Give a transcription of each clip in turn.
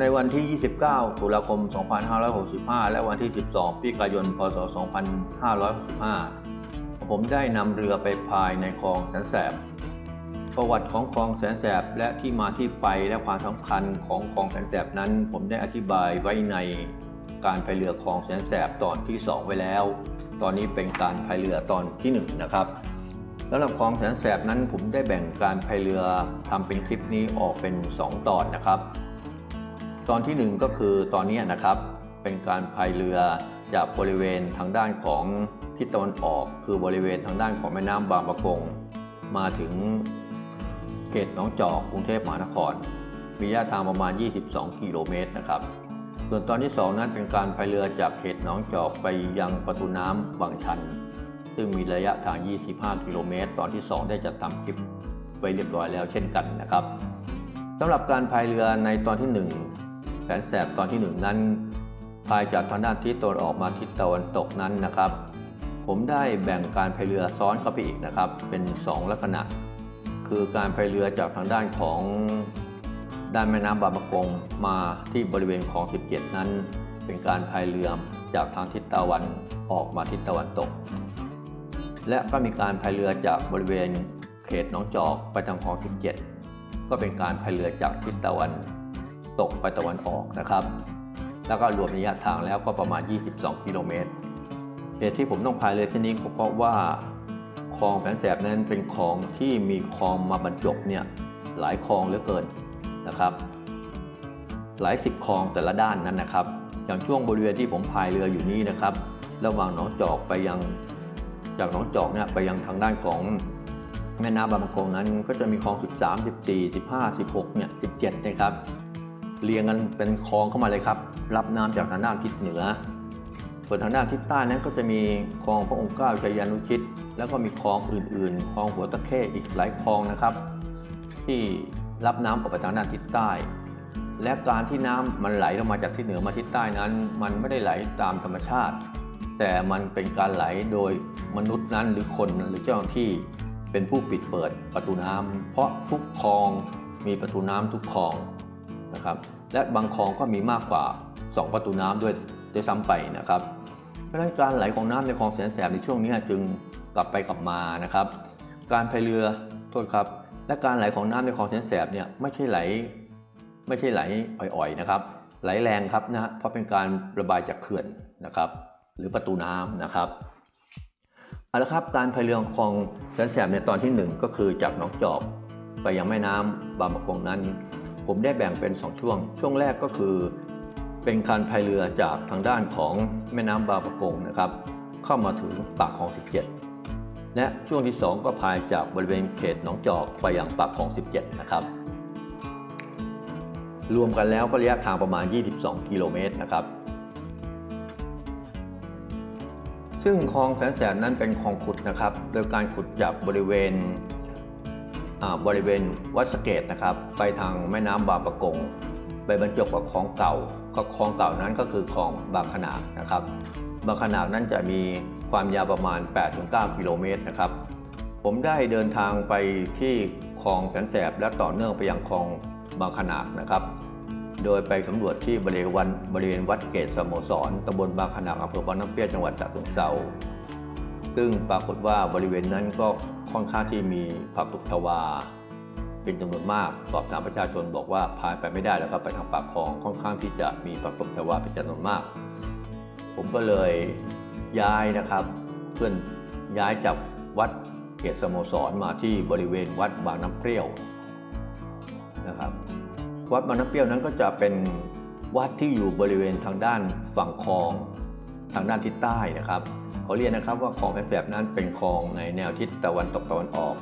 ในวันที่ 29 ตุลาคม 2565 และวันที่ 12พฤศจิกายน พศ 2565 ผมได้นำเรือไปพายในคลองแสนแสบ ประวัติของคลองแสนแสบและที่มาที่ไปและความสำคัญของคลองแสนแสบนั้น ผมได้อธิบายไว้ในการพายเรือคลองแสนแสบตอนที่ 2 ไว้แล้ว ตอนนี้เป็นการพายเรือตอนที่ 1 นะครับสำหรับคลองแสนแสบนั้นผมได้แบ่งการพายเรือทำเป็นคลิปนี้ออกเป็น 2 ตอนนะครับ ตอนที่ 1 ก็คือตอนนี้นะครับเป็นการพายเรือจากบริเวณทางด้านของทิศตะวันออก คือบริเวณทางด้านของแม่น้ำบางประกง มาถึงเขตหนองจอกกรุงเทพมหานคร มีระยะทางประมาณ 22 กิโลเมตรนะครับ ส่วนตอนที่ 2 นั้นเป็นการพายเรือจากเขตหนองจอกไปยังประตูน้ำบางชัน ซึ่งมีระยะทาง 25 กิโลเมตร ตอนที่ 2 ได้จัดทำคลิปไว้เรียบร้อยแล้วเช่นกันนะครับสำหรับการพายเรือในตอนที่ 1 แสนแสบตอนที่1นั้นพายจากทางด้านทิศตะวันออกมาทิศตะวันตกนั้นนะครับ ผมได้แบ่งการพายเรือซ้อนเข้าไปอีกนะครับ เป็น 2 ลักษณะ คือการพายเรือจากทางด้านของด้านแม่น้ำบางประกงมาที่บริเวณของ 17 นั้น เป็นการพายเรือจากทางทิศตะวันออกมาทิศตะวันตก และก็มีการพายเรือจากบริเวณเขตหนองจอกไปทางคลอง 17 ก็เป็นการพายเรือจากทิศตะวัน ตกไปตะวันออกนะครับ แล้วก็รวมระยะทางแล้วก็ประมาณ 22 กิโลเมตรเหตุที่ผมต้องพายเรือที่นี้ก็เพราะว่าคลองแสนแสบนั้นเป็นคลองที่มีคลองมาบรรจบเนี่ยหลายคลองเหลือเกินนะครับ หลายสิบคลองแต่ละด้านนั้นนะครับ อย่างช่วงบริเวณที่ผมพายเรืออยู่นี้นะครับ ระหว่างหนองจอกไปยังจากหนองจอกเนี่ยไปยังทางด้านของแม่น้ำบางประกงนั้นก็จะมีคลอง 13 14 15 16 เนี่ย 17 นะครับ เรียงกันเป็นคลองเข้ามาเลยครับ รับน้ำจากทางด้านทิศเหนือ ส่วนทางด้านทิศใต้นั้นก็จะมีคลองพระองค์เก้าชัยยานุชิต แล้วก็มีคลองอื่นๆ คลองหัวตะเข้อีกหลายคลองนะครับ ที่รับน้ำออกไปทางด้านทิศใต้ และการที่น้ำมันไหลลงมาจากทิศเหนือมาทิศใต้นั้น มันไม่ได้ไหลตามธรรมชาติ แต่มันเป็นการไหลโดยมนุษย์นั้นหรือคนหรือเจ้าหน้าที่เป็นผู้ปิดเปิดประตูน้ำเพราะทุกคลองมีประตูน้ำทุกคลอง นะครับและบางคลองก็มีมากกว่า 2 ประตูน้ำด้วยด้วยซ้ำไปนะครับ เพราะฉะนั้นการไหลของน้ำในคลองแสนแสบในช่วงนี้จึงกลับไปกลับมานะครับ การพายเรือโทษครับ และการไหลของน้ำในคลองแสนแสบเนี่ยไม่ใช่ไหลไม่ใช่ไหลอ่อยๆนะครับ ไหลแรงครับนะเพราะเป็นการระบายจากเขื่อนนะครับ หรือประตูน้ำนะครับเอาละครับการพายเรือของคลองแสนแสบในตอนที่หนึ่งก็คือจากหนองจอกไปยังแม่น้ำบางประกงนั้น ผมได้แบ่งเป็น 2 ช่วง ช่วงแรกก็คือ เป็นการพายเรือจากทางด้านของแม่น้ำบางประกงนะครับ เข้ามาถึงปากคลอง 17 และช่วงที่ 2 ก็พายจากบริเวณเขตหนองจอกไปยังปากคลอง 17 นะครับ รวมกันแล้วก็ระยะทางประมาณ 22 กิโลเมตรนะครับ ซึ่งคลองแสนแสบนั้นเป็นคลองขุดนะครับ โดยการขุดจากบริเวณ บริเวณวัดสเกตนะครับ ไปทางแม่น้ำบางประกงไปบรรจบกับคลองเก่าก็คลองเก่านั้นก็คือคลองบางขนาดนะครับ บางขนาดนั้นจะมีความยาวประมาณ 8-9 กิโลเมตรนะครับ ผมได้เดินทางไปที่คลองแสนแสบและต่อเนื่องไปยังคลองบางขนาดนะครับ โดยไปสำรวจที่บริเวณวันบริเวณวัดเกตสโมสรตำบลบางขนาดอำเภอบางน้ำเปรี้ยจังหวัดฉะเชิงเทราซึ่งปรากฏว่าบริเวณนั้นก็ ค่อนข้างที่มีผักตบชวา เป็นจำนวนมากสอบถามประชาชนบอกว่าพายไปไม่ได้แล้วครับไปทางปากคลองค่อนข้างที่จะมีผักตบชวาเป็นจำนวนมาก ผมก็เลยย้ายนะครับเพื่อนย้ายจากวัดเกตสโมสรมาที่บริเวณวัดบางน้ำเปรี้ยวนะครับ วัดบางน้ำเปรี้ยวนั้นก็จะเป็นวัดที่อยู่บริเวณทางด้านฝั่งคลอง ทางด้านทิศใต้นะครับเขาเรียนนะครับว่าคลองแสนแสบนั้นเป็นคลองในแนวทิศตะวันตกตะวันออก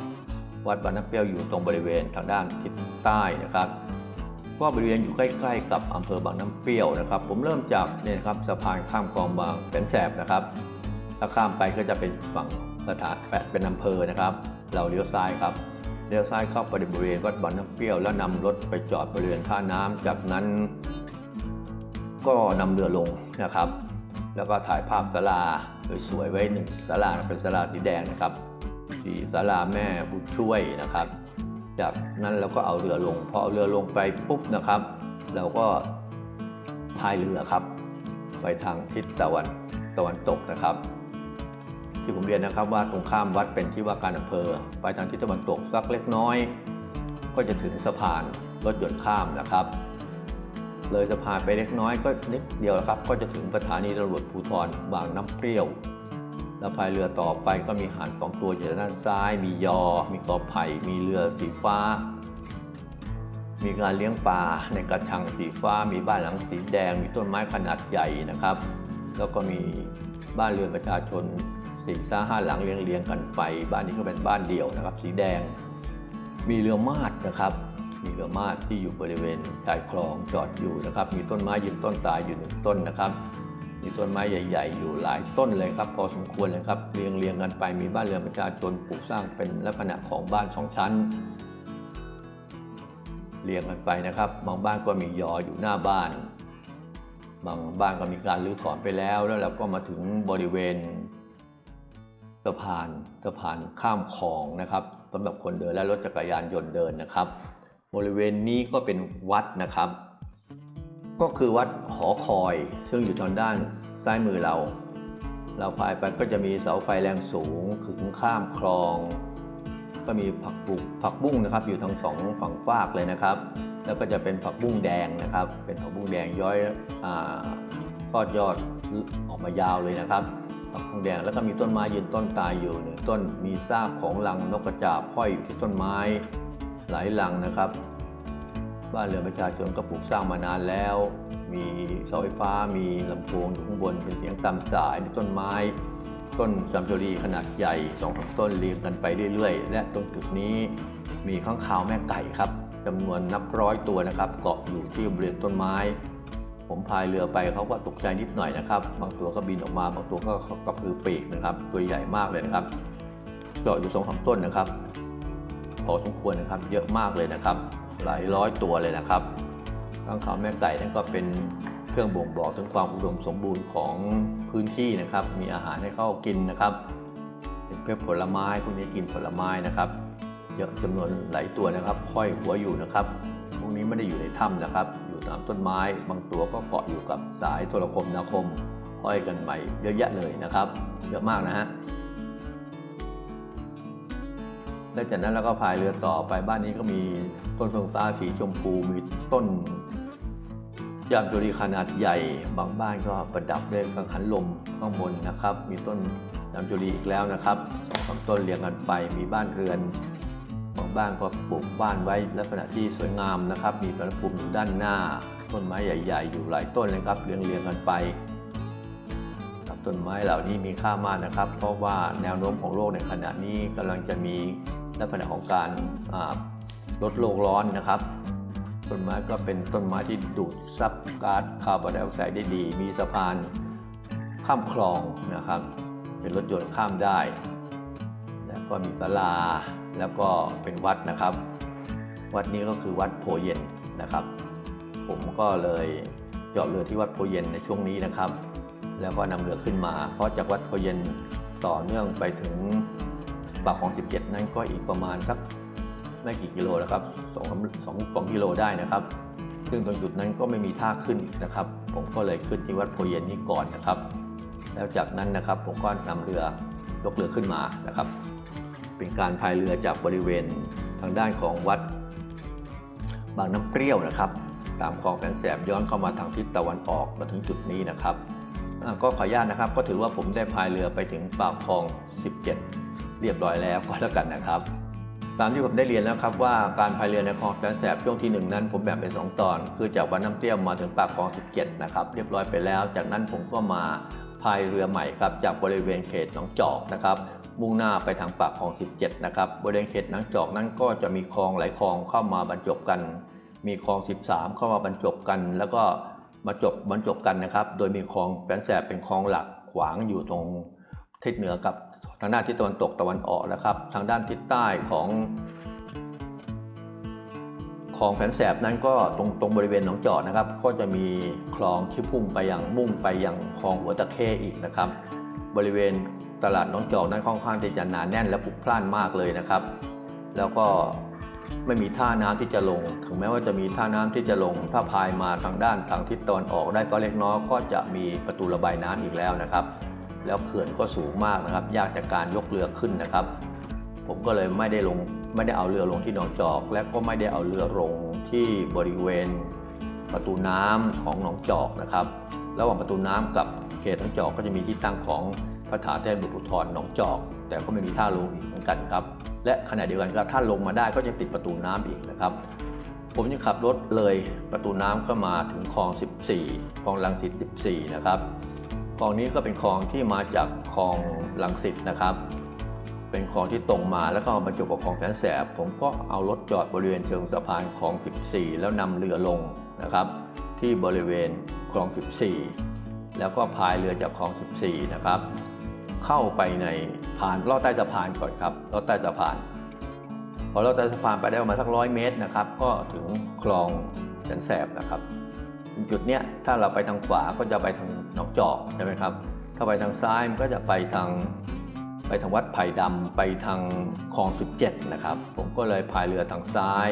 วัดบางน้ำเปรี้ยวอยู่ตรงบริเวณทางด้านทิศใต้นะครับว่าบริเวณอยู่ใกล้ๆ กับอำเภอบางน้ำเปรี้ยวนะครับ ผมเริ่มจากเนี่ยนะครับสะพานข้ามคลองบางแสนแสบนะครับถ้าข้ามไปก็จะเป็นฝั่งสถานเป็นอำเภอนะครับ เราเลี้ยวซ้ายครับเลี้ยวซ้ายเข้าไปบริเวณวัดบางน้ำเปรี้ยว แล้วนำรถไปจอดบริเวณท่าน้ำจากนั้น ก็นำเรือลงนะครับ แล้วก็ถ่ายภาพศาลาสวยๆไว้หนึ่งศาลาเป็นศาลาสีแดงนะครับที่ศาลาแม่บุญช่วยนะครับ จากนั้นเราก็เอาเรือลงพอเอาเรือลงไปปุ๊บนะครับ เราก็พายเรือครับ ไปทางทิศตะวันตะวันตกนะครับ ที่ผมเรียนนะครับว่าตรงข้ามวัดเป็นที่ว่าการอำเภอ ไปทางทิศตะวันตกสักเล็กน้อย ก็จะถึงสะพานรถยนต์ข้ามนะครับ เลยสะพานไปเล็กน้อยก็นิดเดียวครับ ก็จะถึงสถานีตำรวจภูธรบางน้ำเปรี้ยว แล้วพายเรือต่อไปก็มีหาดสองตัวอยู่ด้านซ้าย มียอ มีกอไผ่ มีเรือสีฟ้า มีการเลี้ยงปลาในกระชังสีฟ้า มีบ้านหลังสีแดง มีต้นไม้ขนาดใหญ่นะครับ แล้วก็มีบ้านเรือนประชาชนสี่ซ่าห้าหลังเรียงเรียงๆกันไป บ้านนี้ก็เป็นบ้านเดี่ยวนะครับ สีแดง มีเรือมาดนะครับ มีเรือมาดที่อยู่บริเวณชายคลองจอดอยู่นะครับ มีต้นไม้ยืนต้นตายอยู่หนึ่งต้นนะครับ มีต้นไม้ใหญ่ ๆ อยู่หลายต้นเลยครับ พอสมควรเลยครับเรียงเรียงกันไปมีบ้านเรือนประชาชนปลูกสร้างเป็นลักษณะของบ้านสองชั้น เรียงกันไปนะครับบางบ้านก็มียออยู่หน้าบ้านบางบ้านก็มีการรื้อถอนไปแล้วแล้วเราก็มาถึงบริเวณสะพานสะพานข้ามคลองนะครับสำหรับคนเดินและรถจักรยานยนต์เดินนะครับ บริเวณนี้ก็เป็นวัดนะครับ ก็คือวัดหอคอย ซึ่งอยู่ทางด้านซ้ายมือเรา เราพายไปก็จะมีเสาไฟแรงสูงขึงข้ามคลอง ก็มีผักบุกผักบุ้งนะครับ อยู่ทั้งสองฝั่งฟากเลยนะครับ แล้วก็จะเป็นผักบุ้งแดงนะครับ เป็นผักบุ้งแดงย้อยอทอดยอดออกมายาวเลยนะครับผักบุ้งแดงแล้วก็มีต้นไม้ยืนต้นตายอยู่หนึ่งต้นมีซากของรังนกกระจาบห้อยอยู่ที่ต้นไม้ หลายรังนะครับ บ้านเรือนประชาชนก็ปลูกสร้างมานานแล้ว มีเสาไฟฟ้ามีลำโพงอยู่ข้างบนเป็นเสียงตามสายมีต้นไม้ ต้นจามจุรีขนาดใหญ่สองสามต้นเรียงกันไปเรื่อยๆ และตรงจุดนี้มีข้างคาวแม่ไก่ครับจำนวนนับร้อยตัวนะครับ เกาะอยู่ที่บริเวณต้นไม้ ผมพายเรือไปเขาก็ตกใจนิดหน่อยนะครับ บางตัวก็บินออกมาบางตัวก็กระพือปีกนะครับ ตัวใหญ่มากเลยนะครับเกาะอยู่สองสามต้นนะครับ พอสมควรนะครับ เยอะมากเลยนะครับ หลายร้อยตัวเลยนะครับข้างคาวแม่ไก่นั่นก็เป็นเครื่องบ่งบอกถึงความอุดมสมบูรณ์ของพื้นที่นะครับ มีอาหารให้เข้ากินนะครับเป็นเพื่อผลไม้พวกนี้กินผลไม้นะครับ เยอะจำนวนหลายตัวนะครับห้อยหัวอยู่นะครับพวกนี้ไม่ได้อยู่ในถ้ำนะครับ อยู่ตามต้นไม้ บางตัวก็เกาะอยู่กับสายโทรคมนาคมห้อยกันใหม่เยอะแยะเลยนะครับ เยอะมากนะฮะ และจากนั้นเราก็พายเรือต่อไปบ้านนี้ก็มีต้นเฟืองฟ้าสีชมพูมีต้นยามจุรีขนาดใหญ่บางบ้านก็ประดับด้วยกังหันลมข้างบนนะครับ มีต้นยามจุรีอีกแล้วนะครับสองต้นเรียงกันไปมีบ้านเรือนบางบ้านก็ปลูกบ้านไว้ลักษณะที่สวยงามนะครับ มีสารภูมิอยู่ด้านหน้า ต้นไม้ใหญ่ ๆ อยู่หลายต้นเลยครับเรียงเรียงกันไปต้นไม้เหล่านี้มีค่ามากนะครับ เพราะว่าแนวโน้มของโลกในขณะนี้กำลังจะมี ลักษณะของการลดโลกร้อนนะครับ ต้นไม้ก็เป็นต้นไม้ที่ดูดซับก๊าซคาร์บอนไดออกไซด์ได้ดี มีสะพานข้ามคลองนะครับ เป็นรถยนต์ข้ามได้ แล้วก็มีศาลาแล้วก็เป็นวัดนะครับ วัดนี้ก็คือวัดโพเย็นนะครับ ผมก็เลยจอดเรือที่วัดโพเย็นในช่วงนี้นะครับ แล้วก็นำเรือขึ้นมา เพราะจากวัดโพเย็นต่อเนื่องไปถึง ปากของ 17 นั้นก็อีกประมาณสักไม่กี่กิโลแล้วครับสองสองสองกิโลได้นะครับ ซึ่งตรงจุดนั้นก็ไม่มีท่าขึ้นอีกนะครับ ผมก็เลยขึ้นที่วัดโพเย็นนี้ก่อนนะครับ แล้วจากนั้นนะครับผมก็นำเรือยกเรือขึ้นมานะครับ เป็นการพายเรือจากบริเวณทางด้านของวัด บางน้ำเปรี้ยวนะครับ ตามคลองแสนแสบย้อนเข้ามาทางทิศตะวันออกมาถึงจุดนี้นะครับก็ขออนุญาตนะครับ ก็ถือว่าผมได้พายเรือไปถึงปากคลอง 17 เรียบร้อยแล้วก็แล้วกันนะครับ ตามที่ผมได้เรียนแล้วครับว่าการพายเรือในคลองแสนแสบช่วงที่หนึ่งนั้น ผมแบ่งเป็นสองตอน คือจากวัดน้ำเปรี้ยวมาถึงปากคลอง 17 นะครับเรียบร้อยไปแล้ว จากนั้นผมก็มาพายเรือใหม่ครับจากบริเวณเขตหนองจอกนะครับมุ่งหน้าไปทางปากคลอง 17 นะครับบริเวณเขตหนองจอกนั้นก็จะมีคลองหลายคลองเข้ามาบรรจบกัน มีคลอง 13 เข้ามาบรรจบกัน แล้วก็มาจบบรรจบกันนะครับ โดยมีคลองแสนแสบเป็นคลองหลักขวางอยู่ตรงทิศเหนือกับางด้านทิศตะวันตกตะวันออกนะครับ ทางด้านทิศใต้ของคลองแสนแสบนั้นก็ตรงตรงบริเวณหนองจอกนะครับ ก็จะมีคลองที่พุ่งไปอยังมุ่งไปอยังคลองหัวตะเข้อีกนะครับ บริเวณตลาดหนองจอกนั้นค่อนข้างที่จะหนาแน่นและพลุกพล่านมากเลยนะครับ แล้วก็ไม่มีท่าน้ำที่จะลง ถึงแม้ว่าจะมีท่าน้ำที่จะลง ถ้าพายมาทางด้านทางทิศตะวันออกได้ก็เล็กน้อยก็จะมีประตูระบายน้ำอีกแล้วนะครับ แล้วเขื่อนก็สูงมากนะครับ ยากจากการยกเรือขึ้นนะครับ ผมก็เลยไม่ได้ลงไม่ได้เอาเรือลงที่หนองจอก และก็ไม่ได้เอาเรือลงที่บริเวณประตูน้ำของหนองจอกนะครับ ระหว่างประตูน้ำกับเขตหนองจอกก็จะมีที่ตั้งของพระฐานเทพบุตรภูธรหนองจอก แต่ก็ไม่มีท่าลงอีกเหมือนกันครับ และขณะเดียวกันก็ถ้าลงมาได้ก็จะติดประตูน้ำอีกนะครับ ผมจะขับรถเลยประตูน้ำก็มาถึงคลอง 14คลองลังสิต14 นะครับ คลองนี้ก็เป็นคลองที่มาจากคลองลังสิตนะครับ เป็นคลองที่ตรงมาแล้วก็มาจบกับคลองแสนแสบ ผมก็เอารถจอดบริเวณเชิงสะพานคลอง 14 แล้วนำเรือลงนะครับ ที่บริเวณคลอง 14 แล้วก็พายเรือจากคลอง 14 นะครับ เข้าไปในผ่านลอดใต้สะพานก่อนครับลอดใต้สะพาน พอลอดใต้สะพานไปได้ประมาณสักร้อยเมตรนะครับ ก็ถึงคลองแสนแสบนะครับ จุดเนี้ยถ้าเราไปทางขวาก็จะไปทางหนองจอกใช่ไหมครับ ถ้าไปทางซ้ายมันก็จะไปทางไปทางวัดไผ่ดำไปทางคลอง 17 นะครับ ผมก็เลยพายเรือทางซ้าย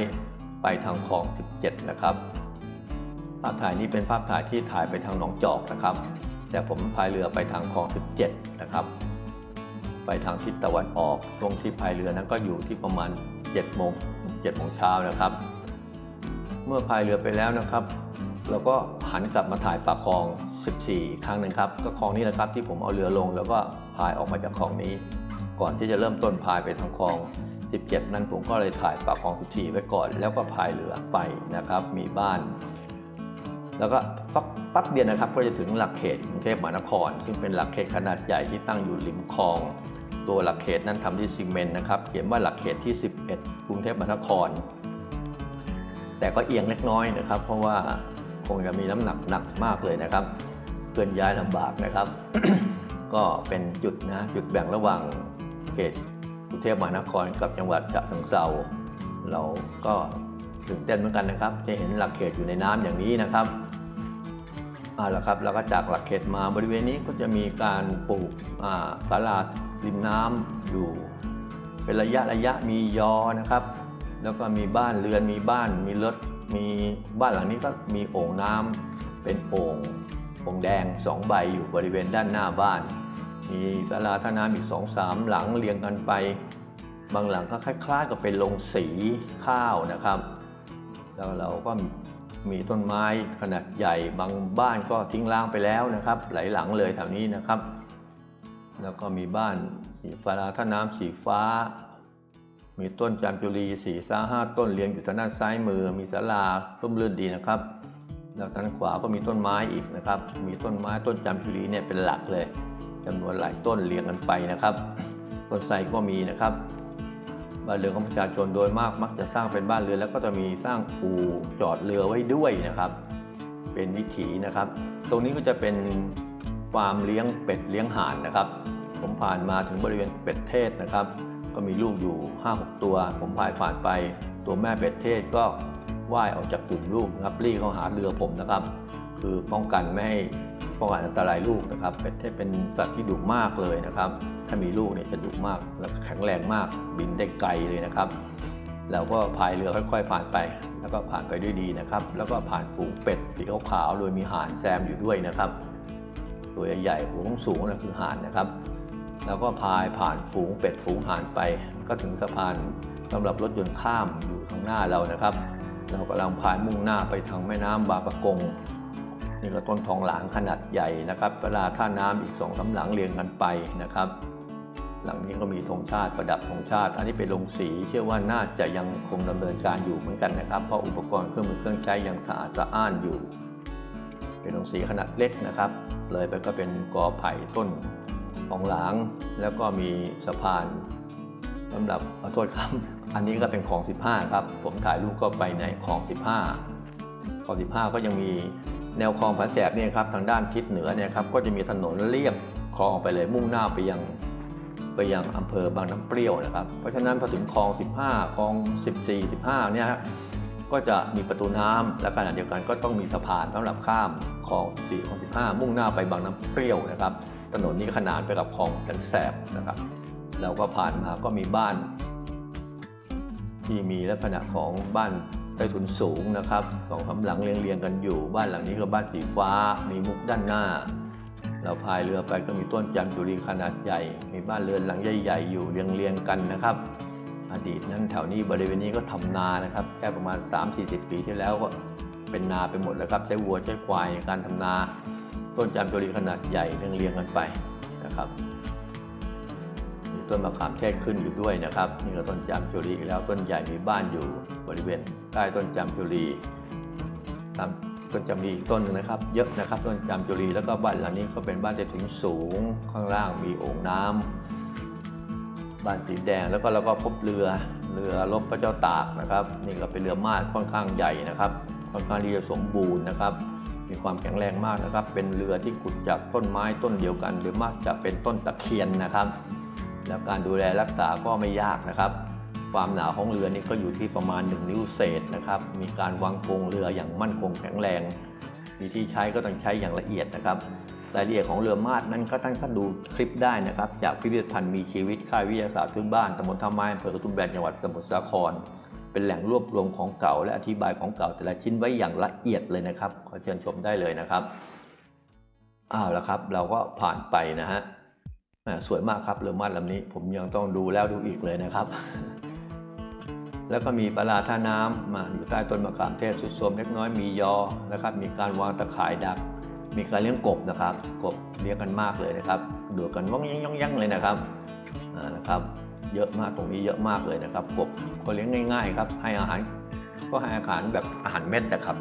ไปทางคลอง 17 นะครับ ภาพถ่ายนี้เป็นภาพถ่ายที่ถ่ายไปทางหนองจอกนะครับ แต่ผมพายเรือไปทางคลอง 17 นะครับ ไปทางทิศตะวันออกตรงที่พายเรือนั้นก็อยู่ที่ประมาณ7โมง7โมงเช้านะครับ เมื่อพายเรือไปแล้วนะครับ เราก็หันกลับมาถ่ายปากคลอง 14ครั้งหนึ่งครับ ก็คลองนี้แหละครับที่ผมเอาเรือลง แล้วก็พายออกมาจากคลองนี้ ก่อนที่จะเริ่มต้นพายไปทางคลอง 17 นั้นผมก็เลยถ่ายปากคลอง 14 ไว้ก่อน แล้วก็พายเรือไปนะครับ มีบ้าน แล้วก็ปั๊บปั๊บเดียวนะครับ ก็จะถึงหลักเขตกรุงเทพมหานคร ซึ่งเป็นหลักเขตขนาดใหญ่ที่ตั้งอยู่ริมคลอง ตัวหลักเขตนั้นทำด้วยซีเมนต์นะครับ เขียนว่าหลักเขตที่ 11 กรุงเทพมหานคร แต่ก็เอียงเล็กน้อยนะครับ เพราะว่า คงจะมีน้ำหนักหนักมากเลยนะครับเคลื่อนย้ายลำบากนะครับ ก็เป็นจุดนะจุดแบ่งระหว่างเขตกรุงเทพมหานครกับจังหวัดฉะเชิงเทราเราก็ตื่นเต้นเหมือนกันนะครับ จะเห็นหลักเขตอยู่ในน้ำอย่างนี้นะครับเอาละครับแล้วก็จากหลักเขตมาบริเวณนี้ก็จะมีการปลูกอ่าศาลาริมน้ำอยู่ เป็นระยะระยะมียอนะครับ แล้วก็มีบ้านเรือนมีบ้านมีรถ มีบ้านหลังนี้ก็มีโอ่งน้ำเป็นโอ่งโอ่งแดงสองใบอยู่บริเวณด้านหน้าบ้าน มีศาลาท่าน้ำอีกสองสามหลังเรียงกันไป บางหลังก็คล้ายๆกับเป็นโรงสีข้าวนะครับ แล้วเราก็มีต้นไม้ขนาดใหญ่บางบ้านก็ทิ้งร้างไปแล้วนะครับ หลายหลังเลยแถวนี้นะครับ แล้วก็มีบ้านสีฟ้าท่าน้ำสีฟ้า มีต้นจามจุรีสี่ซ้าห้าต้นเรียงอยู่ทางด้านซ้ายมือ มีศาลาร่มรื่นดีนะครับแล้วด้านขวาก็มีต้นไม้อีกนะครับ มีต้นไม้ต้นจามจุรีเนี่ยเป็นหลักเลยจำนวนหลายต้นเรียงกันไปนะครับ ต้นไทรก็มีนะครับบ้านเรือนของประชาชนโดยมากมักจะสร้างเป็นบ้านเรือนแล้วก็จะมีสร้างอู่จอดเรือไว้ด้วยนะครับ เป็นวิถีนะครับ ตรงนี้ก็จะเป็นฟาร์มเลี้ยงเป็ดเลี้ยงห่านนะครับ ผมผ่านมาถึงบริเวณเป็ดเทศนะครับ ก็มีลูกอยู่ 5-6 ตัว ผมพายผ่านไป ตัวแม่เป็ดเทศก็ว่ายออกจากกลุ่มลูกนะครับรีบเข้าหาเรือผมนะครับ คือป้องกันไม่ให้ป้องกันอันตรายลูกนะครับ เป็ดเทศเป็นสัตว์ที่ดุมากเลยนะครับ ถ้ามีลูกเนี่ยจะดุมากและแข็งแรงมากบินได้ไกลเลยนะครับเราก็พายเรือค่อยๆผ่านไป แล้วก็ผ่านไปด้วยดีนะครับ แล้วก็ผ่านฝูงเป็ดสีขาวๆโดยมีห่านแซมอยู่ด้วยนะครับ ตัวใหญ่ๆหัวสูงนะคือห่านนะครับ แล้วก็พายผ่านฝูงเป็ดฝูงห่านไป ก็ถึงสะพานสำหรับรถยนต์ข้ามอยู่ข้างหน้าเรานะครับ เรากำลังพายมุ่งหน้าไปทางแม่น้ำบาปะกงนี่ก็ต้นทองหลางขนาดใหญ่นะครับเวลาท่าน้ำอีกสองสาหลังเรียงกันไปนะครับ หลังนี้ก็มีธงชาติประดับธงชาติ อันนี้เป็นโรงสีเชื่อว่าน่าจะยังคงดำเนินการอยู่เหมือนกันนะครับ เพราะอุปกรณ์เครื่องมือเครื่องใช้ยังสะอาดสะอ้านอยู่ เป็นโรงสีขนาดเล็กนะครับ เลยไปก็เป็นกอไผ่ต้น ทองหลาง แล้วก็มีสะพานสำหรับขอโทษครับ อันนี้ก็เป็นของ 15 ครับ ผมถ่ายรูปก็ไปในของ 15คลอง 15 ก็ยังมีแนวคลองผาแสบเนี่ยครับทางด้านทิศเหนือเนี่ยครับก็จะมีถนนเลียบคลองไปเลยมุ่งหน้าไปยังไปยังอำเภอบางน้ำเปรี้ยวนะครับ เพราะฉะนั้นพอถึงคลอง 15 คลอง 14 15 เนี่ยครับก็จะมีประตูน้ำและขณะเดียวกันก็ต้องมีสะพานสำหรับข้ามคลอง 14 คลอง 15 มุ่งหน้าไปบางน้ำเปรี้ยวนะครับ ถนนนี้ขนานไปกับคลองกันแสบนะครับ แล้วก็ผ่านมาก็มีบ้าน ที่มีลักษณะของบ้านใต้ถุนสูงนะครับสองสาหลังเรียงๆกันอยู่ บ้านหลังนี้ก็บ้านสีฟ้า มีมุกด้านหน้า เราพายเรือไปก็มีต้นจันทจุรีขนาดใหญ่ มีบ้านเรือนหลังใหญ่ ๆ อยู่เรียงๆกันนะครับ อดีตนั้นแถวนี้บริเวณนี้ก็ทำนานะครับ แค่ประมาณ 3-40 ปีที่แล้วก็เป็นนาไปหมดแล้วครับ ใช้วัวใช้ควายในการทำนา ต้นจามจุรีขนาดใหญ่เรียงเรียงกันไปนะครับ มีต้นมะขามเทศขึ้นอยู่ด้วยนะครับ นี่ก็ต้นจามจุรีแล้วต้นใหญ่มีบ้านอยู่บริเวณใต้ต้นจามจุรีตามต้นจามจุรีอีกต้นหนึงนะครับ เยอะนะครับ ต้นจามจุรีแล้วก็บ้านหลังนี้ก็เป็นบ้านใต้ถุนสูงข้างล่างมีโอ่งน้ำบ้านสีแดงแล้วก็เราก็พบเรือเรือรบพระเจ้าตากนะครับ นี่ก็เป็นเรือมาดค่อนข้างใหญ่นะครับ ค่อนข้างที่จะสมบูรณ์นะครับ มีความแข็งแรงมากนะครับ เป็นเรือที่ขุดจากต้นไม้ต้นเดียวกัน หรือมากจะเป็นต้นตะเคียนนะครับ แล้วการดูแลรักษาก็ไม่ยากนะครับ ความหนาของเรือนี่ก็อยู่ที่ประมาณ 1 นิ้วเศษนะครับ มีการวางโครงเรืออย่างมั่นคงแข็งแรง วิธีใช้ก็ต้องใช้อย่างละเอียดนะครับรายละเอียดของเรือมาดนั้นก็ท่านก็ดูคลิปได้นะครับ จากพิพิธภัณฑ์มีชีวิตค่ายวิทยาศาสตร์พื้นบ้านตำบลท่าไม้อำเภอกระทุ่มแบนจังหวัดสมุทรสาคร เป็นแหล่งรวบรวมของเก่า และอธิบายของเก่าแต่ละชิ้นไว้อย่างละเอียดเลยนะครับ ขอเชิญชมได้เลยนะครับอ้าวแล้วครับ เราก็ผ่านไปนะฮะสวยมากครับเรือมาดลำนี้ ผมยังต้องดูแล้วดูอีกเลยนะครับ แล้วก็มีปลาท่าน้ำมาอยู่ใต้ต้นมะขามเทศสุดโทมเล็กน้อยมียอนะครับ มีการวางตะข่ายดัก มีการเลี้ยงกบนะครับ กบเลี้ยงกันมากเลยนะครับดูกันว่องยังย่องยังเลยนะครับอ่านะครับ เยอะมากตรงนี้เยอะมากเลยนะครับกบก็เลี้ยงง่าย ๆ ครับ ให้อาหารก็ให้อาหารแบบอาหารเม็ดนะครับ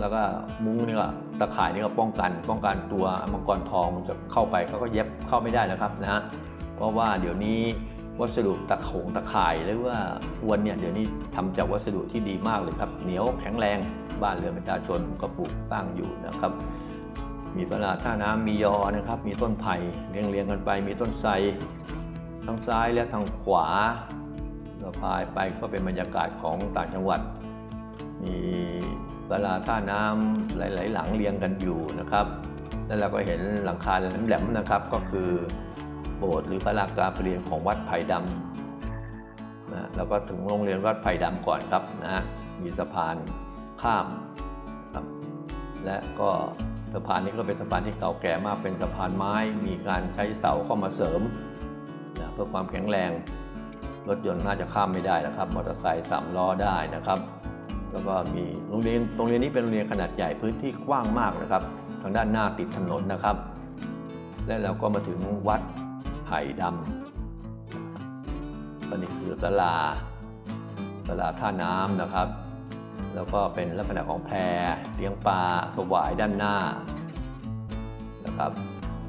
แล้วก็มุ้งนี่ก็ตะข่ายนี่ก็ป้องกันป้องกันตัวมังกรทองมันจะเข้าไปเขาก็เย็บเข้าไม่ได้นะครับนะฮะเพราะว่าเดี๋ยวนี้วัสดุตะขงตะข่ายหรือว่าอวนเนี่ยเดี๋ยวนี้ทำจากวัสดุที่ดีมากเลยครับเหนียวแข็งแรงบ้านเรือนประชาชนก็ปลูกสร้างอยู่นะครับ มีตลาดท่าน้ำมียอนะครับ มีต้นไผ่เรียงเรียงๆกันไป มีต้นไทร ทางซ้ายและทางขวาเราพายไปก็เป็นบรรยากาศของต่างจังหวัด มีตลาท่าน้ำหลาย ๆ หลังเรียงกันอยู่นะครับ แล้วเราก็เห็นหลังคาแหลมๆนะครับ ก็คือโบสถ์หรือพระลากาประเรียนของวัดไผ่ดำนะแล้วก็ถึงโรงเรียนวัดไผ่ดำก่อนครับนะมีสะพานข้ามครับและก็สะพานนี้ก็เป็นสะพานที่เก่าแก่มากเป็นสะพานไม้ มีการใช้เสาเข้ามาเสริม พื่อความแข็งแรง รถยนต์น่าจะข้ามไม่ได้นะครับ มอเตอร์ไซค์สามล้อได้นะครับ แล้วก็มีโรงเรียนโรงเรียนนี้เป็นโรงเรียนขนาดใหญ่พื้นที่กว้างมากนะครับ ทางด้านหน้าติดถนนนะครับ และเราก็มาถึงวัดไผ่ดำตอนนี้คือศาลาศาลาท่าน้ำนะครับ แล้วก็เป็นลักษณะของแพเลี้ยงปลาสวายด้านหน้านะครับ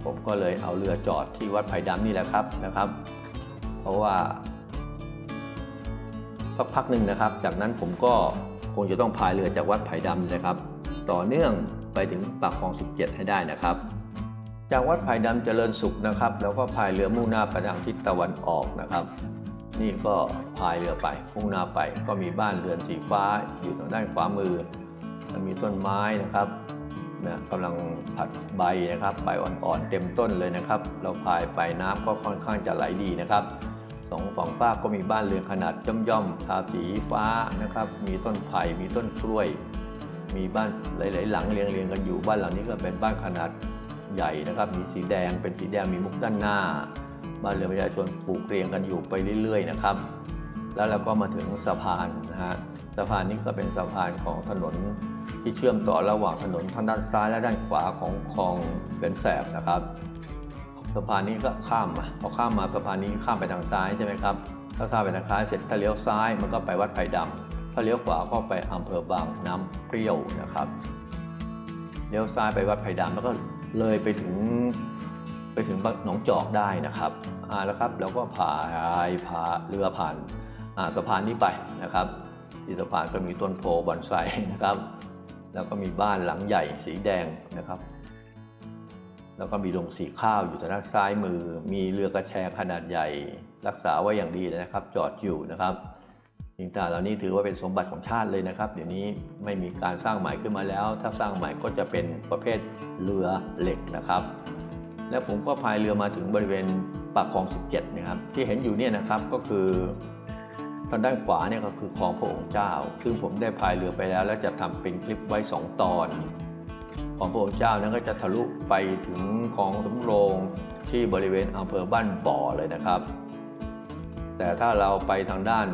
ผมก็เลยเอาเรือจอดที่วัดไผ่ดำนี่แหละครับนะครับ เพราะว่าสักพักหนึ่งนะครับ จากนั้นผมก็คงจะต้องพายเรือจากวัดไผ่ดำนะครับ ต่อเนื่องไปถึงปากคลอง 17 ให้ได้นะครับ จากวัดไผ่ดำเจริญสุขนะครับ แล้วก็พายเรือมุ่งหน้าไปทางทิศตะวันออกนะครับ นี่ก็พายเรือไปมุ่งหน้าไป ก็มีบ้านเรือนสีฟ้าอยู่ทางด้านขวามือมีต้นไม้นะครับ นะกำลังผัดใบนะครับใบอ่อนๆเต็มต้นเลยนะครับ เราพายไปน้ำก็ค่อนข้างจะไหลดีนะครับสองฝั่งฟากก็มีบ้านเรือนขนาดย่อมๆทาสีฟ้านะครับ มีต้นไผ่มีต้นกล้วย มีบ้านหลาย ๆ หลังเรียงๆกันอยู่บ้านหลังนี้ก็เป็นบ้านขนาดใหญ่นะครับ มีสีแดงเป็นสีแดงมีมุกด้านหน้า บ้านเรือนประชาชนปลูกเรียงกันอยู่ไปเรื่อย ๆ นะครับ แล้วเราก็มาถึงสะพานนะฮะสะพานนี้ก็เป็นสะพานของถนน ที่เชื่อมต่อระหว่างถนนทางด้านซ้ายและด้านขวาของคลองเป็นแสบนะครับสะพานนี้ก็ข้ามมาพอข้ามมาสะพานนี้ข้ามไปทางซ้ายใช่ไหมครับถ้าข้ามไปทางซ้ายเสร็จถ้าเลี้ยวซ้ายมันก็ไปวัดไผ่ดำถ้าเลี้ยวขวาก็ไปอำเภอบางน้ำเปรี้ยวนะครับเลี้ยวซ้ายไปวัดไผ่ดำแล้วก็เลยไปถึงไปถึงหนองจอกได้นะครับอ่าแล้วครับเราก็พายพาเรือผ่านอ่าสะพานนี้ไปนะครับที่สะพานก็มีต้นโพบอนไซนะครับ แล้วก็มีบ้านหลังใหญ่สีแดงนะครับ แล้วก็มีโรงสีข้าวอยู่ทางด้านซ้ายมือ มีเรือกระแชขนาดใหญ่ รักษาไว้อย่างดีเลยนะครับ จอดอยู่นะครับสิ่งต่างเหล่านี้ถือว่าเป็นสมบัติของชาติเลยนะครับ เดี๋ยวนี้ไม่มีการสร้างใหม่ขึ้นมาแล้ว ถ้าสร้างใหม่ก็จะเป็นประเภทเรือเหล็กนะครับ และผมก็พายเรือมาถึงบริเวณปากคลอง 17 นะครับ ที่เห็นอยู่เนี่ยนะครับก็คือ ทางด้านขวาเนี่ยก็คือคลองพระองค์เจ้า ซึ่งผมได้พายเรือไปแล้ว และจะทำเป็นคลิปไว้ 2 ตอน ของพระองค์เจ้านั้นก็จะทะลุไปถึงคลองสำโรงที่บริเวณอำเภอบ้านบ่อเลยนะครับ แต่ถ้าเราไปทางด้าน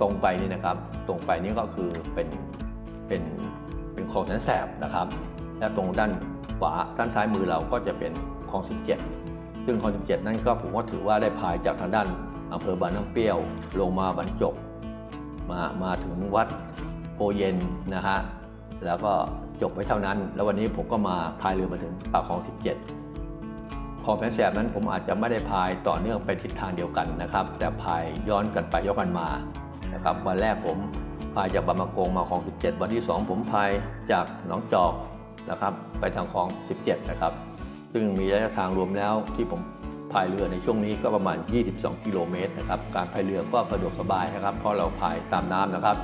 ตรงไปนี่นะครับ ตรงไปนี่ก็คือเป็นเป็นเป็นคลองแสนแสบนะครับ และตรงด้านขวาด้านซ้ายมือเราก็จะเป็นคลอง 17 ซึ่งคลอง 17 นั่นก็ผมว่าถือว่าได้พายจากทางด้าน อำเภอบางน้ำเปรี้ยวลงมาบรรจบมามาถึงวัดโพเย็นนะฮะแล้วก็จบไว้เท่านั้น แล้ววันนี้ผมก็มาพายเรือมาถึงปากคลอง 17คลองแสนแสบนั้นผมอาจจะไม่ได้พายต่อเนื่องไปทิศทางเดียวกันนะครับ แต่พายย้อนกันไปย้อนกันมานะครับวันแรกผมพายจากบางมะกงมาคลอง 17 วันที่ 2 ผมพายจากหนองจอกนะครับไปทางคลอง 17 นะครับ ซึ่งมีระยะทางรวมแล้วที่ผม พายเรือในช่วงนี้ก็ประมาณ 22 กิโลเมตรนะครับ การพายเรือก็สะดวกสบายนะครับ เพราะเราพายตามน้ำนะครับ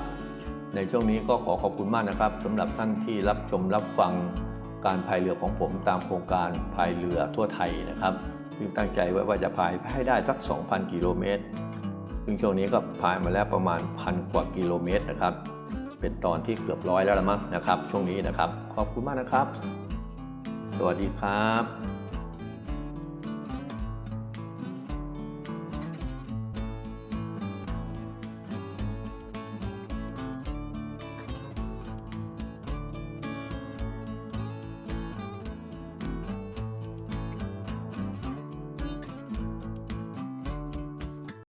ในช่วงนี้ก็ขอขอบคุณมากนะครับสำหรับท่านที่รับชมรับฟังการพายเรือของผมตามโครงการพายเรือทั่วไทยนะครับซึ่งตั้งใจไว้ว่าจะพายให้ได้สัก 2,000 กิโลเมตรซึ่งช่วงนี้ก็พายมาแล้วประมาณพันกว่ากิโลเมตรนะครับ เป็นตอนที่เกือบร้อยแล้วละมั้งนะครับ ช่วงนี้นะครับ ขอบคุณมากนะครับ สวัสดีครับ